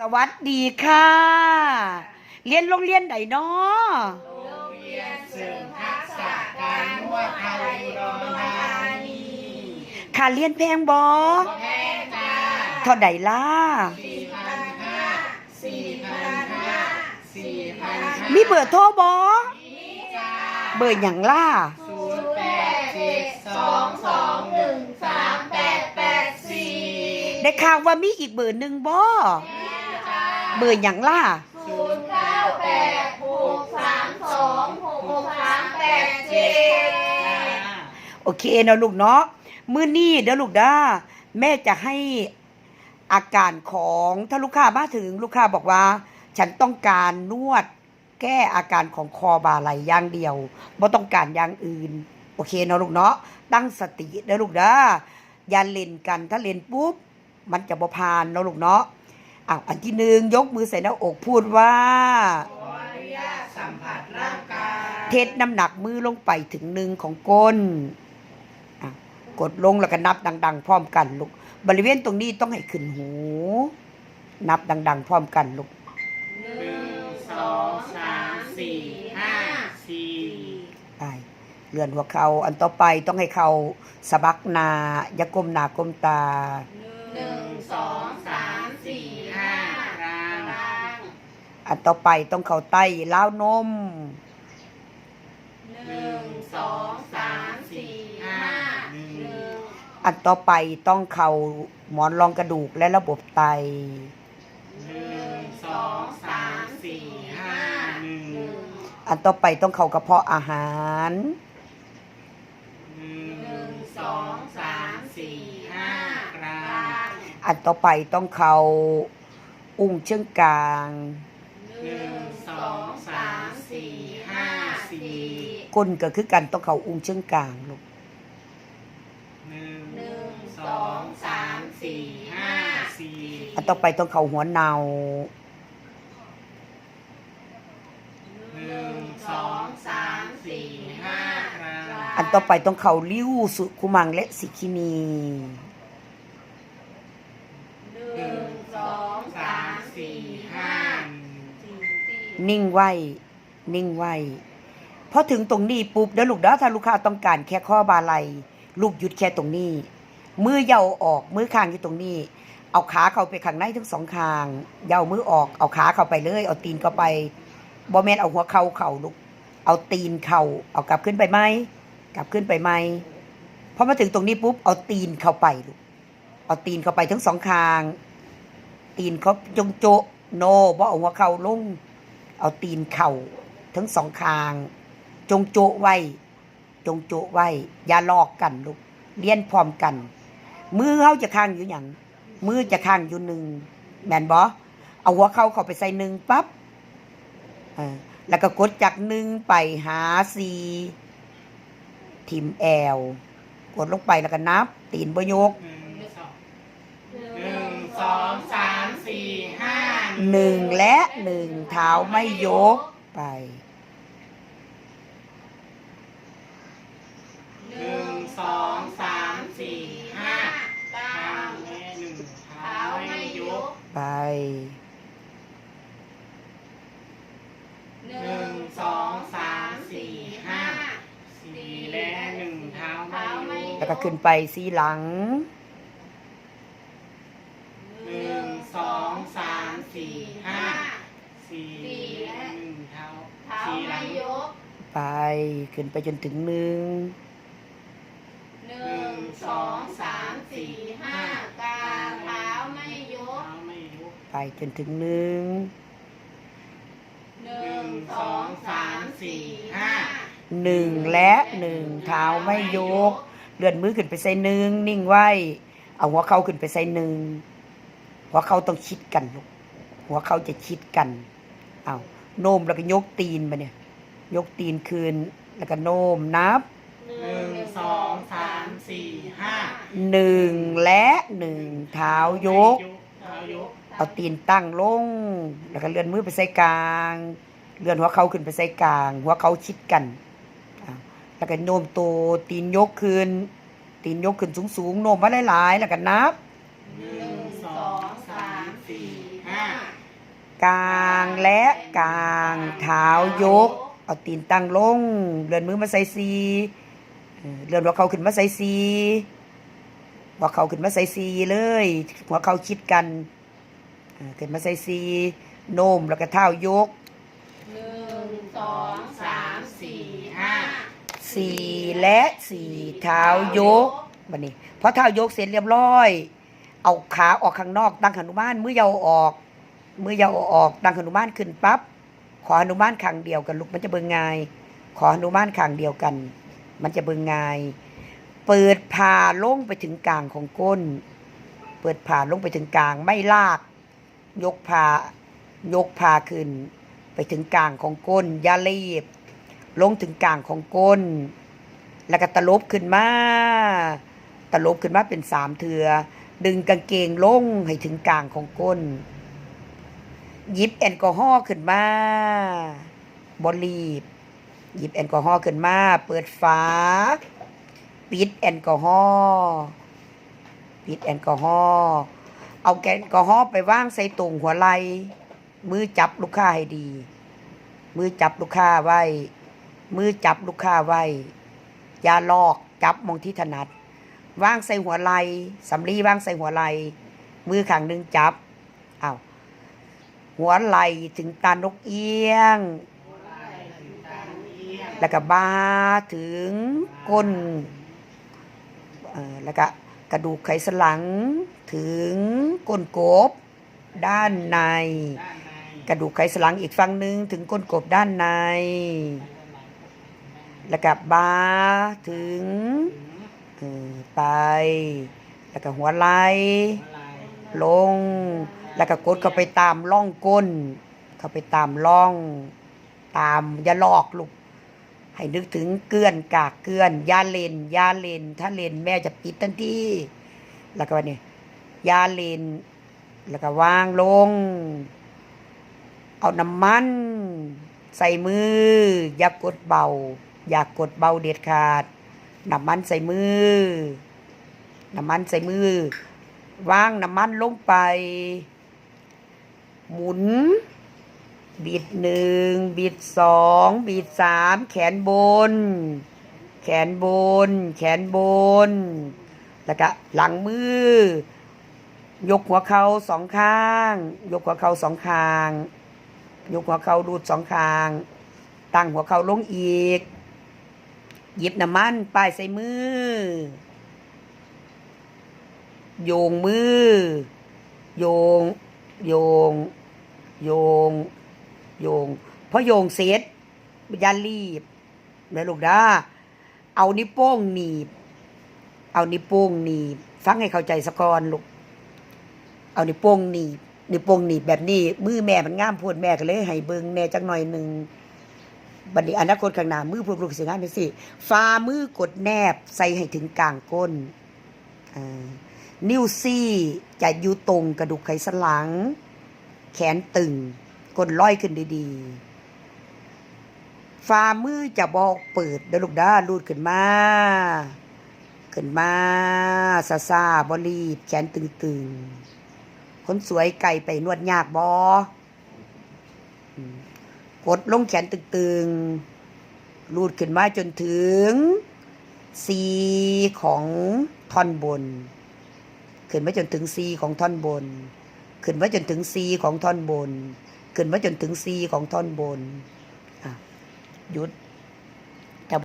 สวัสดีค่ะ เรียนโรงเรียนไหนเนาะเสริมทักษะการนวดไทยอุดรธานีค่าเรียนแพงบอแพงจ้าเท่าใดล่ะสี่พันห้าสี่พันห้าสี่พันห้ามีเบอร์โทรบอจ้าเบอร์หยังล่ะศูนย์แปดเจ็ดสองสองหนึ่งสามแปดแปดสี่ได้ข่าวว่ามีอีกเบอร์หนึ่งบอจ้า เบอร์หยังล่ะศูนย์เก้าแปดหกสามสองหกสามแปดเจ็ดโอเคเนาะลูกเนาะมื้อนี้เดี๋ยวลูกด้าแม่จะให้อาการของถ้าลูกค้ามาถึงลูกค้าบอกว่า ฉันต้องการนวดแก้อาการของคอบาไหลอย่างเดียวบ่ต้องการอย่างอื่น โอเคเนาะลูกเนาะตั้งสติเด้อลูกเด้ออย่าเล่นกันถ้าเล่นปุ๊บ มันจะบ่ผ่านเนาะลูกเนาะ อ้าวอันที่หนึ่งยกมือใส่หน้าอกพูดว่าขออนุญาตสัมผัสร่างกายเทสน้ำหนักมือลงไปถึงหนึ่งของก้นอะกดลงแล้วก็นับดัง ๆ พร้อมกันลูกบริเวณตรงนี้ต้องให้ขึ้นหู นับดัง ๆ พร้อมกันลูกหนึ่งสองสามสี่ห้าสี่ไปเลื่อนหัวเขาอันต่อไปต้องให้เขาสะบักหนาอย่าก้มหน้าก้มตา หนึ่งสอง อันต่อไปต้องเขาใต้ล้าวนมหนึ่งสองสามสี่ห้าหนึ่งอันต่อไปต้องเขาหมอนรองกระดูกและระบบไต หนึ่งสองสามสี่ห้าหนึ่งอันต่อไปต้องเขากระเพาะอาหาร หนึ่งสองสามสี่ห้ากลางอันต่อไปต้องเขาอุ้งเชิงกลางห นึ่งสองสามสี่ห้าสี่ก้นก็คือกันต้องเขาอุ้งเชิงกลางลูกหนึ่งหนึ่งสองสามสี่ห้าสี่อันต่อไปต้องเขาหัวเนาหนึ่งสองสามสี่ห้ากลางอันต่อไปต้องเขาลิ้วสุคุมังและสิคินีหนึ่งสองสามสี่ห้า นิ่งไว้ นิ่งไว้พอถึงตรงนี้ปุ๊บเดี๋ยวลูกเด้อถ้าลูกค้าต้องการแค่ข้อบาไหลลูกหยุดแค่ตรงนี้ มือเยาออกมือข้างอยู่ตรงนี้ เอาขาเข้าไปข้างในทั้งสองข้างเยามือออกเอาขาเข้าไปเลย เอาตีนเข้าไปบอแมนเอาหัวเข่าเข่าลูกเอาตีนเข่าเอากลับขึ้นไปไหมกลับขึ้นไปไหมพอมาถึงตรงนี้ปุ๊บเอาตีนเข้าไปลูกเอาตีนเข้าไปทั้งสองข้าง ตีนเขาจงโจโนบ่เอาหัวเข่าลง เอาตีนเข่าทั้งสองข้าง จงโจไว้ จงโจไว้ อย่าลอกกันลูกเลี้ยนพร้อมกัน มือเขาจะข้างอยู่อย่างมือจะข้างอยู่หนึ่งแมนบอเอาหัวเข้าเข้าไปใส่หนึ่งปั๊บแล้วก็กดจากหนึ่งไปหาสีทิมแอลกดลงไปแล้วก็นับ ตีนบยกหนึ่งสองสามสี่ห้า หนึ่งและหนึ่งเท้าไม่ยกไปหนึ่งสองสามสี่ห้าเก้าแม่หนึ่งเท้าไม่ยกไปหนึ่งสองสามสี่ห้าสี่และหนึ่งเท้าไม่ยกแล้วก็ขึ้นไปสีหลัง หนึ่งสองสาม สี่ห้าสี่และหนึ่งเท้าสี่หลังไปขึ้นไปจนถึงหนึ่งหนึ่งสองสามสี่ห้ากาเท้าไม่ยกเท้าไม่ยกไปจนถึงหนึ่งหนึ่งสองสามสี่ห้าหนึ่งและหนึ่งเท้าไม่ยก เลื่อนมือขึ้นไปใส่หนึ่งนิ่งไว้ เอาหัวเข่าขึ้นไปใส่หนึ่งหัวเข่าต้องชิดกันลูก หัวเข่าจะชิดกัน เอาโน้มแล้วก็ยกตีนมาเนี่ย ยกตีนคืนแล้วก็โน้มนับหนึ่งสองสามสี่ห้าหนึ่งและหนึ่งเท้ายกเท้ายก เอาตีนตั้งลง แล้วก็เลื่อนมือไปใส่กลาง เลื่อนหัวเขาขึ้นไปใส่กลาง หัวเขาชิดกันอะแล้วก็โน้มตัวตีนยกขึ้น ตีนยกขึ้นสูงสูงๆโน้มมาหลายๆแล้วก็นับหนึ่งสองสามสี่ห้า กลางและกลางเท้ายก เอาตีนตั้งลง เลื่อนมือมาใส่ซีเออเลื่อนหัวเข่าขึ้นมาใส่ซีหัวเข่าขึ้นมาใส่ซีเลย หัวเข่าชิดกันเออขึ้นมาใส่ซีโน้มแล้วก็เท้ายกหนึ่งสองสามสี่ห้าสี่และสี่เท้ายกบันนี้พอเท้ายกเสร็จเรียบร้อย เอาขาออกข้างนอกตั้งหนุมานมือยาวออก มือยาวออกตั้งหนุมานขึ้นปั๊บขอหนุมานข้งเดียวกันลูกมันจะเบิงง่ายขอหนุมานข้งเดียวกัน มันจะเบิงง่ายเปิดผ่าลงไปถึงกลางของก้น เปิดผ่าลงไปถึงกลางไม่ลาก ยกผ่ายกผ่าขึ้น ไปถึงกลางของก้นอย่ารีบ ลงถึงกลางของก้น แล้วก็ตลบขึ้นมาตลบขึ้นมาเป็นสามเถือดึงกางเกงลงให้ถึงกลางของก้น ยิบแอลกอฮอล์ขึ้นมาบรีบหยิบแอลกอฮอล์ขึ้นมา เปิดฝา ปิดแอลกอฮอล์ปิดแอลกอฮอล์เอาแอลกอฮอล์ไปวางใส่ตรงหัวไหลมือจับลูกค้าให้ดี มือจับลูกค้าไว้ มือจับลูกค้าไว้อย่าลอกจับมองที่ถนัดวางใส่หัวไหลสำลีวางใส่หัวไหลมือข้างหนึ่งจับเอาว หัวไหล่ถึงตานกเอียง แล้วก็บ่าถึงก้นแล้วก็กระดูกไขสันหลัง ถึงก้นกบ ด้านใน กระดูกไขสันหลังอีกฝั่งหนึ่งถึงก้นกบด้านใน แล้วก็บ่าถึงไป แล้วก็หัวไหล่ลง แล้วก็กดเข้าไปตามร่องก้น เข้าไปตามร่อง ตามอย่าลอกลูก ให้นึกถึงเกลือนกากเกลือนยาเลนยาเลน ถ้าเลนแม่จะปิดทันทีแล้วก็วันนี้ยาเลน แล้วก็วางลง เอาน้ำมัน ใส่มือ อย่ากกดเบา อย่ากกดเบาเด็ดขาดน้ำมันใส่มือ น้ำมันใส่มือวางน้ำมันลงไป หมุน บิดหนึ่งบิดสองบิดสามแขนบน แขนบน แขนบน แล้วก็หลังมือยกหัวเข่าสองข้าง ยกหัวเข่าสองข้าง ยกหัวเข่าดูดสองข้าง ตั้งหัวเข่าลงอีก หยิบน้ำมันป้ายใส่มือ โยงมือ โยง โยง โยง โยง เพอโยงเสร็จอย่ารีบนะลูกด้าเอานิ้วโป้งหนีบ เอานิ้วโป้งหนีบ ฟังให้เข้าใจสะกอนลูก เอานิ้วโป้งหนีบ นิ้วโป้งหนีบแบบนี้ มือแม่มันง่ามพูดแม่ก็เลยให้เบิงแน่จักหน่อยหนึ่งบัดนี้อนาคตข้างหน้ามือพวกลูกสิงานเป็นสิฝ่ามือกดแนบใส่ให้ถึงกลางก้นอ่า นิ้วซี่จะอยู่ตรงกระดูกไขสันหลัง แขนตึงก้นลอยขึ้นดีๆฝ่ามือจะบอกเปิดเด้อลูกด้าลูดขึ้นมา ขึ้นมาซาซาบอรีบ แขนตึงๆคนสวยไก่ไปนวดยากบอกดลงแขนตึงๆลูดขึ้นมาจนถึงซีของท่อนบน ขึ้นมาจนถึงซีของท่อนบน ขึ้นมาจนถึงซีของท่อนบน ขึ้นมาจนถึงซีของท่อนบนหยุด